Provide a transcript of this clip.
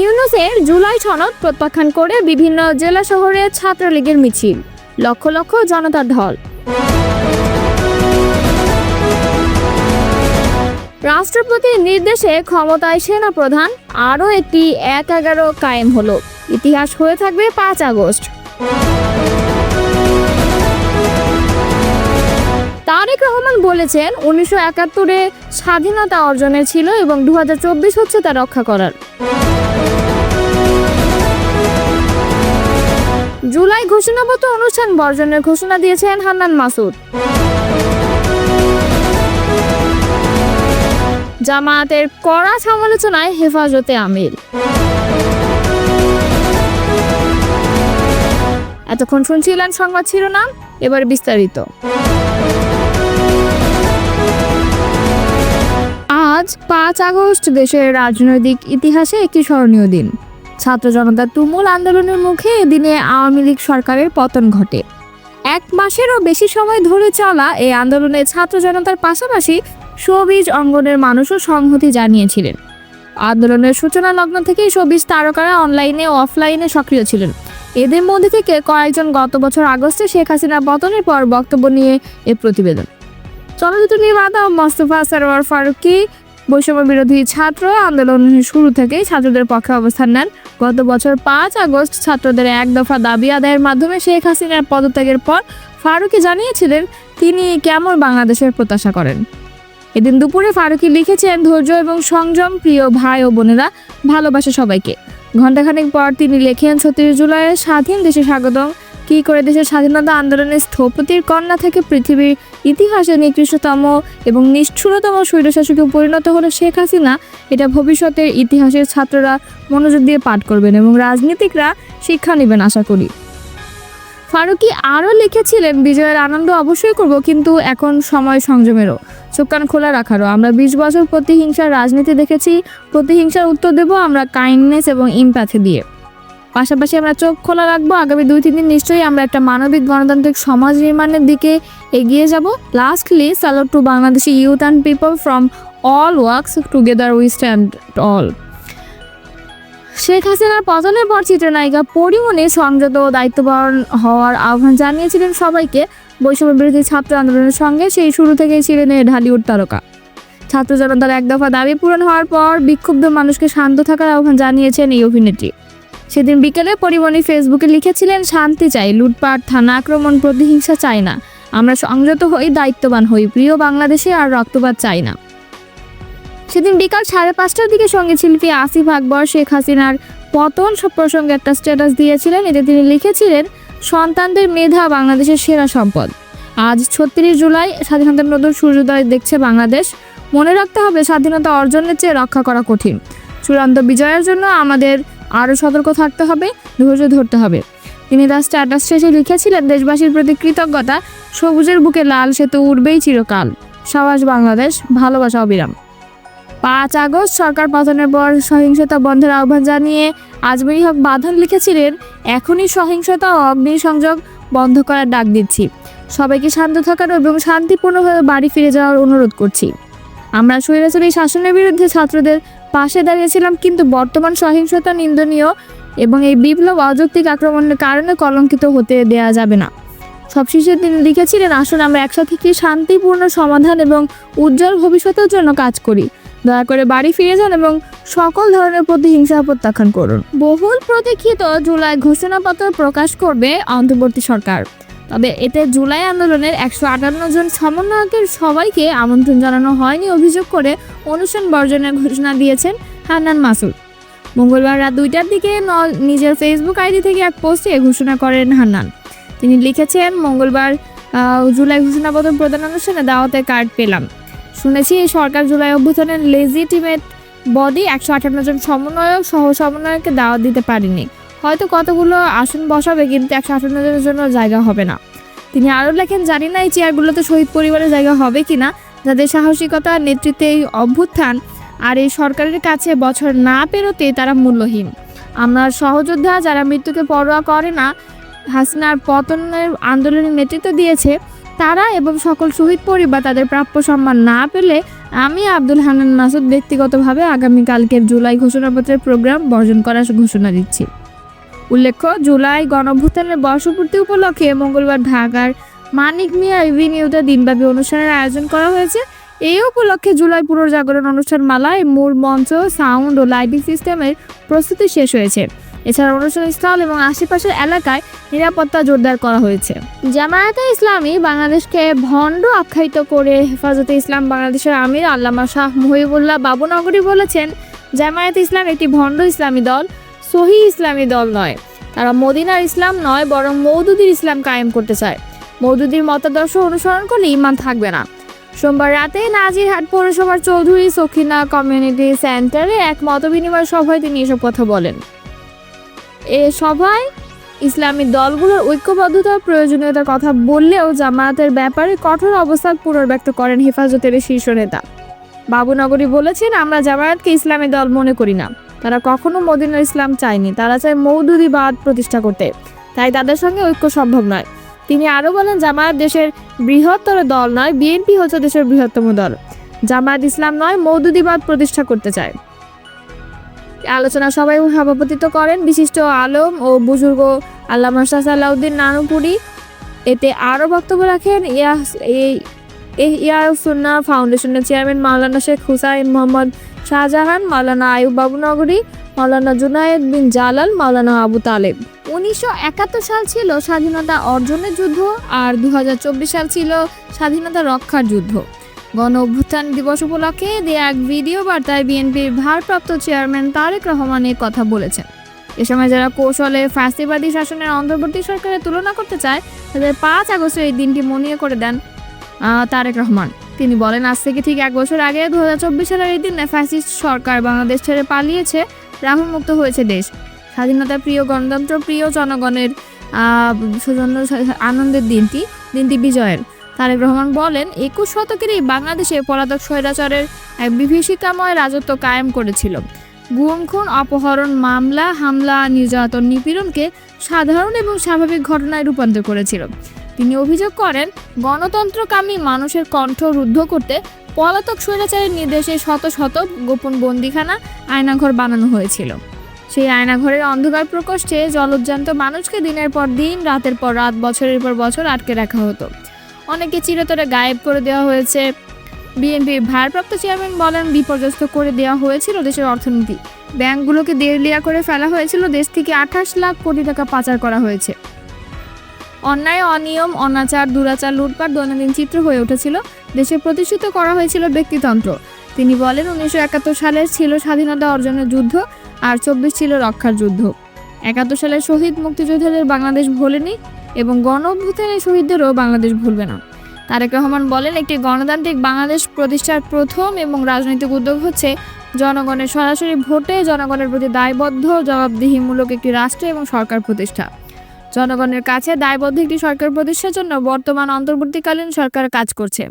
ইউনুসের জুলাই সনদ প্রত্যাখ্যান করে বিভিন্ন জেলা শহরে ছাত্রলীগের মিছিল, লক্ষ লক্ষ জনতার ঢল। রাষ্ট্রপতির নির্দেশে ক্ষমতায় সেনা প্রধান আরও একটি এক এগারো কায়েম হলো। ইতিহাস হয়ে থাকবে পাঁচ আগস্ট। তারেক রহমান বলেছেন, উনিশশো একাত্তরে স্বাধীনতা অর্জনের ছিল এবং দু হাজার চব্বিশ হচ্ছে তা রক্ষা করার। জুলাই ঘোষণাপত্র অনুষ্ঠান বর্জনের ঘোষণা দিয়েছেন হান্নান মাসুদ। জামায়াতের কড়া সমালোচনায় হেফাজতে আমির। এতক্ষণ শুনছিলেন সংবাদ শিরোনাম, এবার বিস্তারিত। আজ পাঁচ আগস্ট দেশের রাজনৈতিক ইতিহাসে একটি স্মরণীয় দিন। ছাত্র জনতার তুমুল আন্দোলনের মুখে এদিনে আওয়ামী লীগ সরকারের পতন ঘটে। এক মাসেরও বেশি সময় ধরে চলা এই আন্দোলনে ছাত্র জনতার পাশাপাশি শোবিজ অঙ্গনের মানুষও সংহতি জানিয়েছিলেন। আন্দোলনের সূচনা লগ্ন থেকেই শোবিজ তারকারা অনলাইনে ও অফলাইনে সক্রিয় ছিলেন। এদের মধ্যে থেকে কয়েকজন গত বছর আগস্টে শেখ হাসিনা পতনের পর বক্তব্য নিয়ে এ প্রতিবেদন। চলচ্চিত্র নির্মাতা মোস্তফা সরোয়ার ফারুকি বৈষম্য বিরোধী ছাত্র আন্দোলনের শুরু থেকেই ছাত্রদের পক্ষে অবস্থান নেন। গত বছর পাঁচ আগস্ট ছাত্রদের এক দফা দাবি আদায়ের মাধ্যমে শেখ হাসিনার পদত্যাগের পর ফারুকি জানিয়েছিলেন, তিনি কেমন বাংলাদেশের প্রত্যাশা করেন। এদিন দুপুরে ফারুকি লিখেছেন, ধৈর্য এবং সংযম প্রিয় ভাই ও বোনেরা, ভালোবাসা সবাইকে। ঘণ্টাখানেক পর তিনি লেখেন, ছত্রিশ জুলাইয়ের স্বাধীন দেশে স্বাগতম। কি করে দেশের স্বাধীনতা আন্দোলনের স্থপতির কন্যা থেকে পৃথিবীর ইতিহাসে নিকৃষ্টতম এবং নিষ্ঠুরতম স্বৈরশাসকে পরিণত হলো শেখ হাসিনা, এটা ভবিষ্যতের ইতিহাসের ছাত্ররা মনোযোগ দিয়ে পাঠ করবেন এবং রাজনীতিকরা শিক্ষা নেবেন আশা করি। ফারুকি আরও লিখেছিলেন, বিজয়ের আনন্দ অবশ্যই করব, কিন্তু এখন সময় সংযমেরও। চোখ কান খোলা রাখারও। আমরা বিশ বছর প্রতিহিংসার রাজনীতি দেখেছি। প্রতিহিংসার উত্তর দেব আমরা কাইন্ডনেস এবং ইম্প্যাথি দিয়ে। পাশাপাশি আমরা চোখ খোলা রাখব। আগামী দুই, তিন দিন নিশ্চয়ই আমরা একটা মানবিক গণতান্ত্রিক সমাজ নির্মাণের দিকে এগিয়ে যাব। Lastly salute to Bangladeshi youth and people from all works together we stand all Sheikh হাসিনার পতনের পর চিত্রনায়িকা পরিমণি সংযত ও দায়িত্ববান হওয়ার আহ্বান জানিয়েছিলেন সবাইকে। বৈষম্য বিরোধী ছাত্র আন্দোলনের সঙ্গে সেই শুরু থেকেই ছিলেন এই ঢালিউড তারকা। ছাত্র জনতার এক দফা দাবি পূরণ হওয়ার পর বিক্ষুব্ধ মানুষকে শান্ত থাকার আহ্বান জানিয়েছেন এই অভিনেত্রী। সেদিন বিকেলে পরিমণি ফেসবুকে লিখেছিলেন, শান্তি চাই, লুটপাট, থানা আক্রমণ, প্রতিহিংসা চাই না। আমরা সংযত হই, দায়িত্ববান হই, প্রিয় বাংলাদেশে আর রক্তপাত চাই না। সেদিন বিকাল সাড়ে পাঁচটার দিকে সংগীত শিল্পী আসিফ আকবর, শেখ হাসিনার পতন সব প্রসঙ্গে একটা স্ট্যাটাস দিয়েছিলেন। এতে তিনি লিখেছিলেন, সন্তানদের মেধা, বাংলাদেশের সেরা সম্পদ। আজ ছত্রিশ জুলাই স্বাধীনতার নতুন সূর্যোদয় দেখছে বাংলাদেশ। মনে রাখতে হবে, স্বাধীনতা অর্জনের চেয়ে রক্ষা করা কঠিন। চূড়ান্ত বিজয়ের জন্য আমাদের আরও সতর্ক থাকতে হবে, ধৈর্য ধরতে হবে। তিনি তার স্ট্যাটাস শেষে লিখেছিলেন, দেশবাসীর প্রতি কৃতজ্ঞতা, সবুজের বুকে লাল সেতু উঠবেই চিরকাল। সাবাস বাংলাদেশ, ভালোবাসা অবিরাম। পাঁচ আগস্ট, সরকার পতনের পর সহিংসতা বন্ধের আহ্বান জানিয়ে আজমেরি হক বাঁধন লিখেছিলেন, এখনই সহিংসতা ও অগ্নিসংযোগ বন্ধ করার ডাক দিচ্ছি। সবাইকে শান্ত থাকার এবং শান্তিপূর্ণভাবে বাড়ি ফিরে যাওয়ার অনুরোধ করছি। আমরা স্বৈরাচারী শাসনের বিরুদ্ধে, ছাত্রদের পাশে দাঁড়িয়েছিলাম, কিন্তু বর্তমান সহিংসতা নিন্দনীয় এবং এই বিপ্লব অযৌক্তিক আক্রমণের কারণে কলঙ্কিত হতে দেয়া যাবে না। সবশেষে তিনি লিখেছিলেন, আসুন আমরা একসাথে কি শান্তিপূর্ণ সমাধান এবং উজ্জ্বল ভবিষ্যতের জন্য কাজ করি। দয়া করে বাড়ি ফিরে যান এবং সকল ধরনের প্রতিহিংসা প্রত্যাখ্যান করুন। বহুল প্রতীক্ষিত জুলাই ঘোষণাপত্র প্রকাশ করবে অন্তর্বর্তী সরকার। তবে এতে জুলাই আন্দোলনের একশো আটান্ন জন সমন্বয়কের সবাইকে আমন্ত্রণ জানানো হয়নি অভিযোগ করে অনুষ্ঠান বর্জনের ঘোষণা দিয়েছেন হান্নান মাসুদ। মঙ্গলবার রাত দুইটার দিকে নিজের ফেসবুক আইডি থেকে এক পোস্টে ঘোষণা করেন হান্নান। তিনি লিখেছেন, মঙ্গলবার জুলাই ঘোষণাপত্র প্রদান অনুষ্ঠানে দাওয়াতে কার্ড পেলাম। শুনেছি সরকার জুলাই অভ্যুত্থানের লেজিটিমেট বডি একশো আটান্ন জন সমন্বয়ক সহ সমন্বয়ককে দাওয়াত দিতে পারেনি। হয়তো কতগুলো আসন বসাবে, কিন্তু একশো জনের জন্য জায়গা হবে না। তিনি আরও লেখেন, জানি না এই চেয়ারগুলোতে শহীদ পরিবারের জায়গা হবে কিনা যাদের সাহসিকতা নেতৃত্বে এই অভ্যুত্থান আর এই সরকারের কাছে বছর না পেরোতে তারা মূল্যহীন। আমরা সহযোদ্ধা যারা মৃত্যুকে পরোয়া করে না, হাসিনার পতনের আন্দোলনের নেতৃত্ব দিয়েছে, তারা এবং সকল শহীদ পরিবার তাদের প্রাপ্য সম্মান না পেলে আমি আব্দুল হানান মাসুদ ব্যক্তিগতভাবে আগামীকালকের জুলাই ঘোষণাপত্রের প্রোগ্রাম বর্জন করার ঘোষণা দিচ্ছি। উল্লেখ্য, জুলাই গণভূতানের বর্ষপূর্তি উপলক্ষে মঙ্গলবার ঢাকার মানিক মিয়া এভিনিউতে দিনব্যাপী অনুষ্ঠানের আয়োজন করা হয়েছে। এই উপলক্ষে জুলাই পুনর্জাগরণ অনুষ্ঠান মালায় মূল মঞ্চ, সাউন্ড ও লাইটিং সিস্টেমের প্রস্তুতি শেষ হয়েছে। এছাড়া অনুষ্ঠান স্থল এবং আশেপাশের এলাকায় নিরাপত্তা জোরদার করা হয়েছে। জামায়াতে ইসলামী বাংলাদেশকে ভণ্ড আখ্যায়িত করে হেফাজতে ইসলাম বাংলাদেশের আমির আল্লামা শাহ মহিবুল্লাহ বাবুনগরী বলেছেন, জামায়াতে ইসলাম একটি ভণ্ড ইসলামী দল। সহি ইসলামী দল নয়। তারা মদিনার ইসলাম নয়, বরং মৌদুদির ইসলাম কায়েম করতে চায়। মৌদুদির মতাদর্শ অনুসরণ করলে ইমান থাকবে না। সোমবার রাতে নাজিরহাট পৌরসভার চৌধুরী সখিনা কমিউনিটি সেন্টারে এক মতবিনিময় সভায় তিনি এসব কথা বলেন। এ সভায় ইসলামী দলগুলোর ঐক্যবদ্ধতার প্রয়োজনীয়তার কথা বললেও জামায়াতের ব্যাপারে কঠোর অবস্থান পুনর্ব্যক্ত করেন হেফাজতের শীর্ষ নেতা। বাবুনগরী বলেছেন, আমরা জামায়াতকে ইসলামী দল মনে করি না। তারা কখনো মদিনার ইসলাম চায়নি। তারা চায় মৌদুদিবাদ প্রতিষ্ঠা করতে। তাই তাদের সঙ্গে ঐক্য সম্ভব নয়। তিনি আরও বলেন, জামায়াত দেশের বৃহত্তর দল নয়, বিএনপি হচ্ছে দেশের বৃহত্তম দল। জামায়াত ইসলাম নয়, মৌদুদিবাদ প্রতিষ্ঠা করতে চায়। আলোচনা সবাই সভাপতিত্ব করেন বিশিষ্ট আলম ও বুজুর্গ আল্লামা সালাউদ্দিন নানুপুরি। এতে আরও বক্তব্য রাখেন ইয়াস এই ইয়াসুন্না ফাউন্ডেশনের চেয়ারম্যান মাওলানা শেখ হুসাইন মোহাম্মদ শাহজাহান, মাওলানা আয়ুব বাবু নগরী মাওলানা জুনায়েদ বিন জালাল, মাওলানা আবু তালেব। উনিশশো একাত্তর সাল ছিল স্বাধীনতা অর্জনের যুদ্ধ আর দু হাজার চব্বিশ সাল ছিল স্বাধীনতা রক্ষার যুদ্ধ। গণ অভ্যুত্থান দিবস উপলক্ষে দেয়া এক ভিডিও বার্তায় বিএনপির ভারপ্রাপ্ত চেয়ারম্যান তারেক রহমান কথা বলেছেন। এ সময় যারা কৌশলে ফ্যাসিবাদী শাসনের অন্তর্বর্তী সরকারের তুলনা করতে চায়, তাদের পাঁচ আগস্টের এই দিনটি মনিয়ে করে দেন তারেক রহমান। তিনি বলেন আজ থেকে ঠিক এক বছর আগে দু হাজার চব্বিশ সালের এই দিনে ফ্যাসিস্ট সরকার বাংলাদেশ ছেড়ে পালিয়েছে রাহুলমুক্ত হয়েছে দেশ। স্বাধীনতা প্রিয় গণতন্ত্র প্রিয় জনগণের আহ, জন্য আনন্দের দিনটি দিনটি বিজয়ের। তারেক রহমান বলেন একুশ শতকের এই বাংলাদেশে পলাতক স্বৈরাচারের এক বিভীষিকাময় রাজত্ব কায়েম করেছিল। গুম খুন অপহরণ মামলা হামলা নির্যাতন নিপীড়নকে সাধারণ এবং স্বাভাবিক ঘটনায় রূপান্তর করেছিল। তিনি অভিযোগ করেন, গণতন্ত্রকামী মানুষের কণ্ঠ রুদ্ধ করতে পলাতক স্বৈরাচারের নির্দেশে শত শত গোপন বন্দিখানা আয়নাঘর বানানো হয়েছিল। সেই আয়নাঘরের অন্ধকার প্রকোষ্ঠে জলজ্জান্ত মানুষকে দিনের পর দিন, রাতের পর রাত, বছরের পর বছর আটকে রাখা হতো। অনেকে চিরতরে গায়েব করে দেওয়া হয়েছে। বিএনপির ভারপ্রাপ্ত চেয়ারম্যান বলেন, বিপর্যস্ত করে দেওয়া হয়েছিল দেশের অর্থনীতি। ব্যাংকগুলোকে দেড়লিয়া করে ফেলা হয়েছিল। দেশ থেকে আঠাশ লাখ কোটি টাকা পাচার করা হয়েছে। অন্যায়, অনিয়ম, অনাচার, দুরাচার, লুটপাট, দৈনন্দিন চিত্র হয়ে উঠেছিল। দেশে প্রতিষ্ঠিত করা হয়েছিল ব্যক্তিতন্ত্র। তিনি বলেন, উনিশশো একাত্তর সালের ছিল স্বাধীনতা অর্জনের যুদ্ধ আর চব্বিশ ছিল রক্ষার যুদ্ধ। একাত্তর সালের শহীদ মুক্তিযোদ্ধাদের বাংলাদেশ ভোলেনি এবং গণ অভ্যুত্থানের শহীদদেরও বাংলাদেশ ভুলবে না। তারেক রহমান বলেন, একটি গণতান্ত্রিক বাংলাদেশ প্রতিষ্ঠার প্রথম এবং রাজনৈতিক উদ্যোগ হচ্ছে জনগণের সরাসরি ভোটে জনগণের প্রতি দায়বদ্ধ, জবাবদিহিমূলক একটি রাষ্ট্র এবং সরকার প্রতিষ্ঠা। জনগণের কাছে দায়বদ্ধ একটি সরকার প্রতিষ্ঠার জন্য বর্তমান অন্তর্বর্তীকালীন সরকার কাজ করছে।